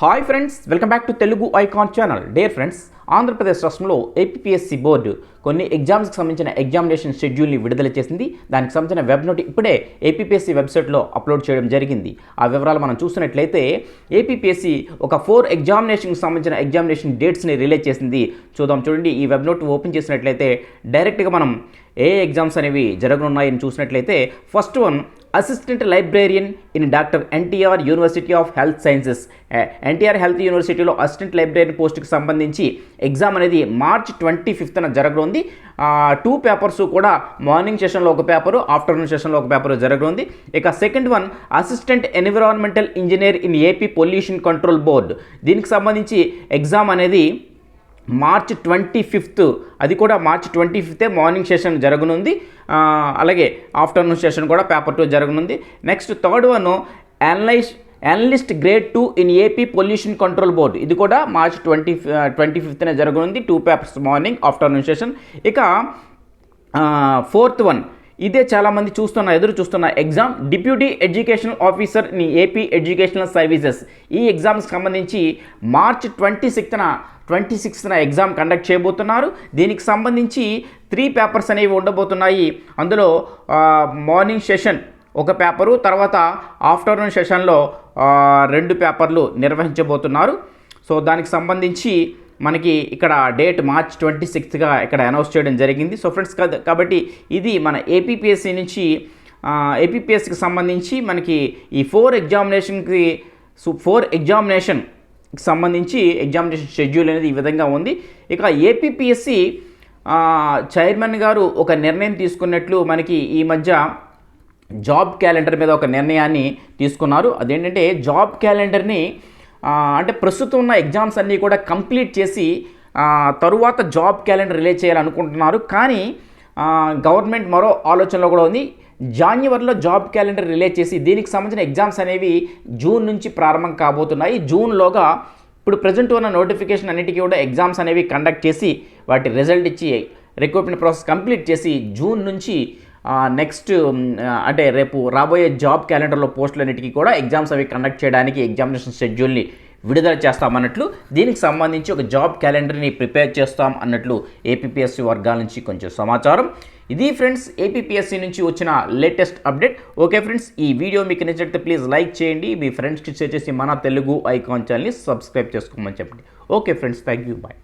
Hi friends welcome back to Telugu icon channel dear friends Andhra Pradesh రాష్ట్రంలో APSC board కొన్ని ఎగ్జామ్స్కి సంబంధించిన examination షెడ్యూల్ని విడుదల చేసింది. దానికి సంబంధించిన వెబ్ నోట్ ఇప్పుడే ఏపీఎస్సి వెబ్సైట్లో అప్లోడ్ చేయడం జరిగింది. ఆ వివరాలు మనం చూసినట్లయితే ఏపీఎస్సి ఒక ఫోర్ ఎగ్జామినేషన్కి సంబంధించిన ఎగ్జామినేషన్ డేట్స్ని రిలీజ్ చేసింది. చూద్దాం చూడండి ఈ వెబ్ నోట్ ఓపెన్ చేసినట్లయితే డైరెక్ట్గా మనం ఏ ఎగ్జామ్స్ అనేవి జరగనున్నాయని చూసినట్లయితే first one assistant librarian in doctor NTR university of health sciences. NTR health యూనివర్సిటీలో అసిస్టెంట్ లైబ్రేరియన్ పోస్ట్కి సంబంధించి ఎగ్జామ్ అనేది మార్చ్ ట్వంటీ ఫిఫ్త్న జరగనుంది. టూ పేపర్స్ కూడా మార్నింగ్ సెషన్లో ఒక పేపరు ఆఫ్టర్నూన్ సెషన్లో ఒక పేపర్ జరగనుంది. ఇక second one assistant environmental engineer in AP pollution control board. దీనికి సంబంధించి ఎగ్జామ్ అనేది మార్చ్ ట్వంటీ ఫిఫ్త్. అది కూడా మార్చ్ ట్వంటీ ఫిఫ్తే మార్నింగ్ సెషన్ జరగనుంది. అలాగే ఆఫ్టర్నూన్ సెషన్ కూడా పేపర్ టూ జరగనుంది. Next third one analyze analyst grade two in AP pollution control board. ఇది కూడా మార్చ్ ట్వంటీ ట్వంటీ ఫిఫ్త్నే జరగనుంది. Two papers morning afternoon session. ఇక ఫోర్త్ వన్ ఇదే చాలామంది చూస్తున్న ఎదురు చూస్తున్న. Exam deputy educational officer in AP educational services ఈ ఎగ్జామ్స్కి సంబంధించి మార్చ్ ట్వంటీ సిక్స్త్న ట్వంటీ సిక్స్త్న ఎగ్జామ్ కండక్ట్ చేయబోతున్నారు. దీనికి సంబంధించి త్రీ పేపర్స్ అనేవి ఉండబోతున్నాయి. అందులో మార్నింగ్ సెషన్ ఒక పేపరు తర్వాత ఆఫ్టర్నూన్ సెషన్లో రెండు పేపర్లు నిర్వహించబోతున్నారు. సో దానికి సంబంధించి మనకి ఇక్కడ డేట్ మార్చ్ ట్వంటీ సిక్స్త్గా ఇక్కడ అనౌన్స్ చేయడం జరిగింది. సో ఫ్రెండ్స్ కాబట్టి ఇది మన ఏపీపీఎస్సీ నుంచి ఏపీపీఎస్సికి సంబంధించి మనకి ఈ ఫోర్ ఎగ్జామినేషన్కి సో ఫోర్ ఎగ్జామినేషన్ సంబంధించి ఎగ్జామినేషన్ షెడ్యూల్ అనేది ఈ విధంగా ఉంది. ఇక ఏపీపీఎస్సి చైర్మన్ గారు ఒక నిర్ణయం తీసుకున్నట్లు మనకి ఈ మధ్య జాబ్ క్యాలెండర్ మీద ఒక నిర్ణయాన్ని తీసుకున్నారు. అదేంటంటే జాబ్ క్యాలెండర్ని అంటే ప్రస్తుతం ఉన్న ఎగ్జామ్స్ అన్నీ కూడా కంప్లీట్ చేసి తరువాత జాబ్ క్యాలెండర్ రిలీజ్ చేయాలనుకుంటున్నారు. కానీ గవర్నమెంట్ మరో ఆలోచనలో కూడా ఉంది. జాన్యువరిలో జాబ్ క్యాలెండర్ రిలీజ్ చేసి దీనికి సంబంధించిన ఎగ్జామ్స్ అనేవి జూన్ నుంచి ప్రారంభం కాబోతున్నాయి. జూన్లోగా ఇప్పుడు ప్రజెంట్ ఉన్న నోటిఫికేషన్ అన్నిటికీ కూడా ఎగ్జామ్స్ అనేవి కండక్ట్ చేసి వాటి రిజల్ట్ ఇచ్చి రిక్రూట్మెంట్ ప్రాసెస్ కంప్లీట్ చేసి జూన్ నుంచి నెక్స్ట్ అంటే రేపు రాబోయే జాబ్ క్యాలెండర్లో పోస్టులన్నిటికీ కూడా ఎగ్జామ్స్ అవి కండక్ట్ చేయడానికి ఎగ్జామినేషన్ షెడ్యూల్ని విడుదల చేస్తామన్నట్లు దీనికి సంబంధించి ఒక జాబ్ క్యాలెండర్ని ప్రిపేర్ చేస్తాం అన్నట్లు ఏపీఎస్సి వర్గాల నుంచి కొంచెం సమాచారం. ఇది ఫ్రెండ్స్ ఏపీఎస్సి నుంచి వచ్చిన లేటెస్ట్ అప్డేట్ ఓకే ఫ్రెండ్స్ ఈ వీడియో మీకు నచ్చితే ప్లీజ్ లైక్ చేయండి. మీ ఫ్రెండ్స్కి షేర్ చేసి మన తెలుగు ఐకాన్ ఛానల్ని సబ్స్క్రైబ్ చేసుకోమని చెప్పండి. Okay friends thank you bye